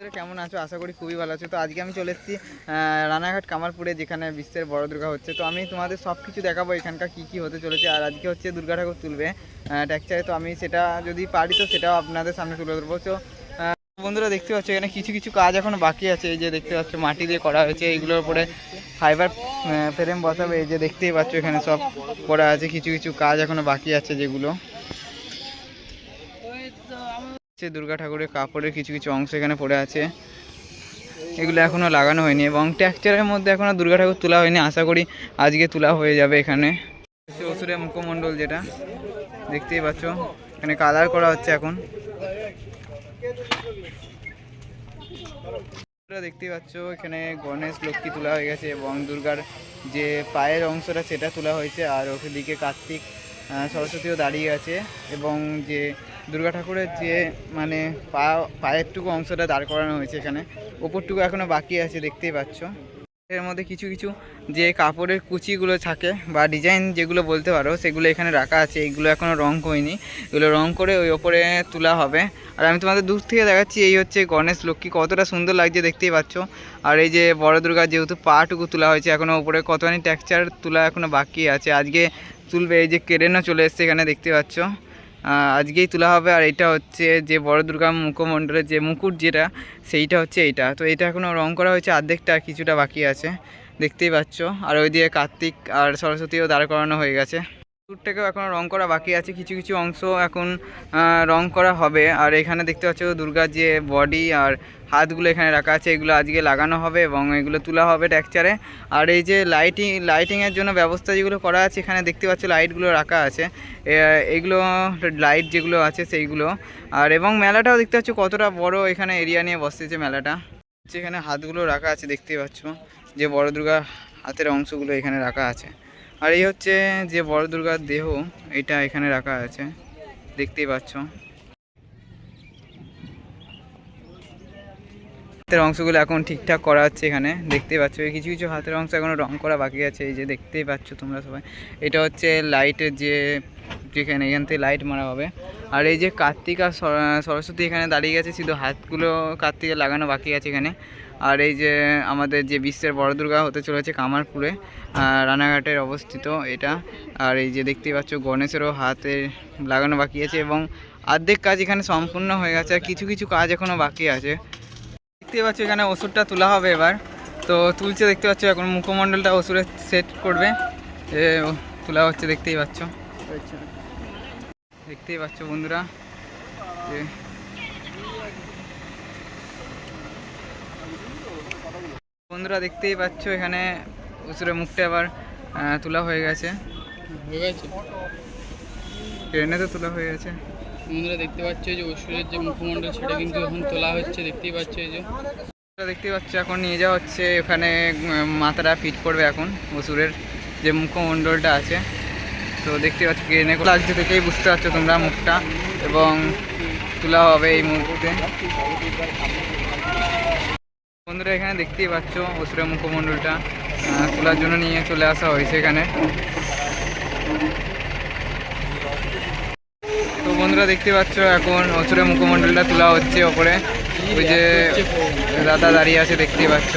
কেমন আছো? আশা করি খুবই ভালো আছো। তো আজকে আমি চলে এসেছি রানাঘাট কামারপুরে, যেখানে বিশ্বের বড় দুর্গা হচ্ছে। তো আমি তোমাদের সব কিছু দেখাবো এখানকার কি কি হতে চলেছে। আর আজকে হচ্ছে দুর্গা ঠাকুর তুলবে ট্যাকচারে। তো আমি সেটা যদি পারি, তো সেটাও আপনাদের সামনে তুলে ধরবো। তো বন্ধুরা দেখতে পাচ্ছ, এখানে কিছু কিছু কাজ এখনও বাকি আছে। এই যে দেখতে পাচ্ছ, মাটি দিয়ে করা হয়েছে। এইগুলোর উপরে ফাইবার ফ্রেম বসাবে। এই যে দেখতেই পাচ্ছ, এখানে সব করা আছে। কিছু কিছু কাজ এখনও বাকি আছে যেগুলো। হচ্ছে দুর্গা ঠাকুরের কাপড়ের কিছু কিছু অংশ এখানে পড়ে আছে। এগুলো এখনও লাগানো হয়নি এবং টেক্সচারের মধ্যে এখনও দুর্গা ঠাকুর তোলা হয়নি। আশা করি আজকে তোলা হয়ে যাবে এখানে। অসুরের মুখমণ্ডল যেটা, দেখতেই পাচ্ছ, এখানে কালার করা হচ্ছে এখন। দেখতেই পাচ্ছ, এখানে গণেশ লক্ষ্মী তোলা হয়ে গেছে এবং দুর্গার যে পায়ের অংশটা, সেটা তোলা হয়েছে। আর ওকে দিকে কার্তিক সরস্বতীও দাঁড়িয়ে আছে এবং যে দুর্গা ঠাকুরের যে মানে পা, পায়েরটুকু অংশটা দাঁড় করানো হয়েছে এখানে, ওপরটুকু এখনও বাকি আছে, দেখতেই পাচ্ছ। এর মধ্যে কিছু কিছু যে কাপড়ের কুচিগুলো থাকে বা ডিজাইন যেগুলো বলতে পারো, সেগুলো এখানে রাখা আছে এইগুলো এখনও রং হয়নি এগুলো রং করে ওই ওপরে তোলা হবে। আর আমি তোমাদের দূর থেকে দেখাচ্ছি, এই হচ্ছে গণেশ লক্ষ্মী, কতটা সুন্দর লাগছে, দেখতেই পাচ্ছ। আর এই যে বড় দুর্গা যেহেতু পাটুকু তোলা হয়েছে এখনও ওপরে কতখানি টেক্সচার তোলা এখনও বাকি আছে। আজকে তুলবে, এই যে কেরেনও চলে এসছে এখানে, দেখতে পাচ্ছ। আজকেই তোলা হবে, আর এটা হচ্ছে যে বড় দুর্গা মুখমণ্ডলের যে মুকুট যেটা, সেইটা হচ্ছে এইটা তো এটা এখনও রং করা হয়েছে অর্ধেকটা কিছুটা বাকি আছে, দেখতেই পাচ্ছ। আর ওই দিকে কার্তিক আর সরস্বতীও দাঁড় করানো হয়ে গেছে। মুকুটটাকেও এখন রং করা বাকি আছে, কিছু কিছু অংশ এখন রং করা হবে। আর এখানে দেখতে পাচ্ছ দুর্গার যে বডি আর হাতগুলো এখানে রাখা আছে, এগুলো আজকে লাগানো হবে এবং এগুলো তোলা হবে ট্যাকচারে আর এই যে লাইটিং লাইটিংয়ের জন্য ব্যবস্থা যেগুলো করা আছে, এখানে দেখতে পাচ্ছ লাইটগুলো রাখা আছে। এগুলো লাইট যেগুলো আছে সেইগুলো। আর এবং মেলাটাও দেখতে পাচ্ছ কতটা বড় এখানে এরিয়া নিয়ে বসতেছে মেলাটা। যেখানে হাতগুলো রাখা আছে দেখতেই পাচ্ছ। যে বড় দুর্গা হাতের অংশগুলো এখানে রাখা আছে। আর এই হচ্ছে যে বড় দুর্গার দেহ এটা এখানে রাখা আছে। দেখতেই পাচ্ছ। হাতের অংশগুলো এখন ঠিকঠাক করা হচ্ছে এখানে। দেখতেই পাচ্ছ কিছু কিছু হাতের অংশ এখনও রং করা বাকি আছে, এই যে দেখতেই পাচ্ছ তোমরা সবাই। এটা হচ্ছে লাইটের যে, যেখানে এখান থেকে লাইট মারা হবে। আর এই যে কার্তিক আর সরস্বতী এখানে দাঁড়িয়ে গেছে, শুধু হাতগুলো কার্তিকে লাগানো বাকি আছে এখানে। আর এই যে আমাদের যে বিশ্বের বড় দুর্গা হতে চলেছে কামারপুরে রানাঘাটের অবস্থিত এটা। আর এই যে দেখতেই পাচ্ছ, গণেশেরও হাতে লাগানো বাকি আছে এবং অর্ধেক কাজ এখানে সম্পূর্ণ হয়ে গেছে, আর কিছু কিছু কাজ এখনও বাকি আছে। দেখতে পাচ্ছ এখানে ওষুধটা তোলা হবে এবার। তো তুলছে দেখতে পাচ্ছ এখন মুখমণ্ডলটা ওষুধের সেট করবে। এ তোলা হচ্ছে দেখতেই পাচ্ছ। দেখতেই পাচ্ছ বন্ধুরা। বন্ধুরা দেখতেই পাচ্ছ এখানে ওষুধের মুখটা আবার তোলা হয়ে গেছে। হয়ে গেছে? ট্রেনে তো তোলা হয়ে গেছে। বন্ধুরা দেখতে পাচ্ছ যে অসুরের যে মুখমণ্ডল, সেটা কিন্তু এখন তোলা হচ্ছে, দেখতেই পাচ্ছ এই যে। দেখতেই পাচ্ছ, এখন নিয়ে যাওয়া হচ্ছে ওখানে মাথাটা ফিট করবে এখন, অসুরের যে মুখমণ্ডলটা আছে। তো দেখতে পাচ্ছ ট্রেনে লাগছে দেখেই বুঝতে পারছ তোমরা মুখটা, এবং তোলা হবে এই মুহূর্তে। বন্ধুরা এখানে দেখতেই পাচ্ছ, অসুরের মুখমণ্ডলটা তোলার জন্য নিয়ে চলে আসা হয়েছে এখানে। বন্ধুরা দেখতে পাচ্ছ এখন অসুরের মুখমণ্ডলটা তোলা হচ্ছে ওপরে। ওই যে দাদা দাঁড়িয়ে আছে, দেখতে পাচ্ছ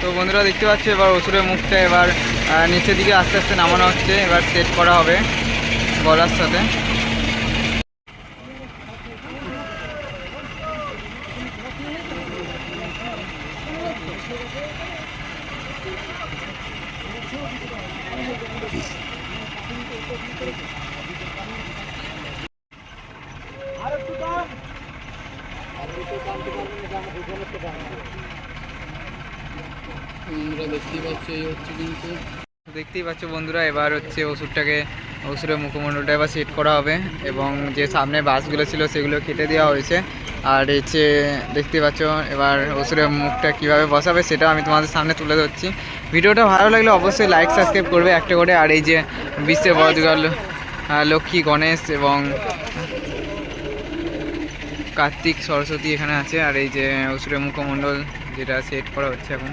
তো বন্ধুরা দেখতে পাচ্ছ, এবার অসুরের মুখটা এবার নিচের দিকে আস্তে আস্তে নামানো হচ্ছে, এবার সেট করা হবে গলার সাথে। দেখতেই পাচ্ছ বন্ধুরা এবার হচ্ছে ওষুধটাকে ওষুধের মুখমণ্ডলটা এবার সেট করা হবে এবং যে সামনে বাসগুলো ছিল সেগুলো কেটে দেওয়া হয়েছে। আর হচ্ছে দেখতেই পাচ্ছ এবার ওষুধের মুখটা কীভাবে বসাবে সেটাও আমি তোমাদের সামনে তুলে ধরছি। ভিডিওটা ভালো লাগলে অবশ্যই লাইক সাবস্ক্রাইব করবে একটা করে। আর এই যে বিশ্বের আহ, লক্ষ্মী গণেশ এবং কার্তিক সরস্বতী এখানে আছে। আর এই যে অসুরের মুখমণ্ডল যেটা সেট করা হচ্ছে এখন।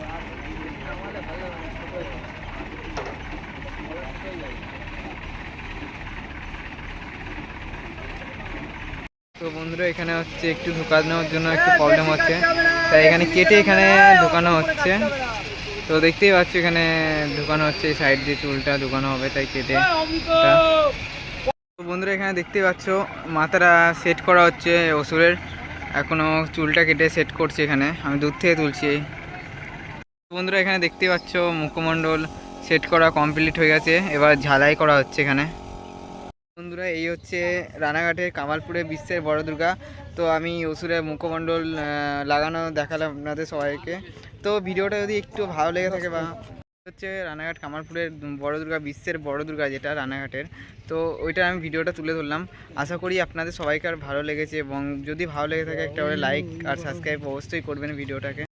তো বন্ধুরা, এখানে হচ্ছে একটু ঢোকানোর জন্য একটু প্রবলেম হচ্ছে। তাই এখানে কেটে এখানে ঢোকানো হচ্ছে। তো দেখতেই পাচ্ছ এখানে ঢোকানো হচ্ছে, এই সাইড দিয়ে চুলটা ঢোকানো হবে, তাই কেটে। তো বন্ধুরা, এখানে দেখতেই পাচ্ছ, মাথাটা সেট করা হচ্ছে অসুরের এখনও চুলটা কেটে সেট করছে এখানে। আমি দূর থেকে তুলছি। বন্ধুরা, এখানে দেখতে পাচ্ছ মুখমণ্ডল সেট করা কমপ্লিট হয়ে গেছে। এবার ঝালাই করা হচ্ছে এখানে। বন্ধুরা, এই হচ্ছে রানাঘাটের কামালপুরে বিশ্বের বড় দুর্গা। তো আমি অসুরের মুখমণ্ডল লাগানো দেখালাম আপনাদের সবাইকে। তো ভিডিওটা যদি একটু ভালো লেগে থাকে বা হচ্ছে রানাঘাট কামালপুরের বড় দুর্গা, বিশ্বের বড় দুর্গা যেটা রানাঘাটের, তো ওইটা আমি ভিডিওটা তুলে ধরলাম। আশা করি আপনাদের সবাইকার ভালো লেগেছে এবং যদি ভালো লেগে থাকে একটা করে লাইক আর সাবস্ক্রাইব অবশ্যই করবেন ভিডিওটাকে।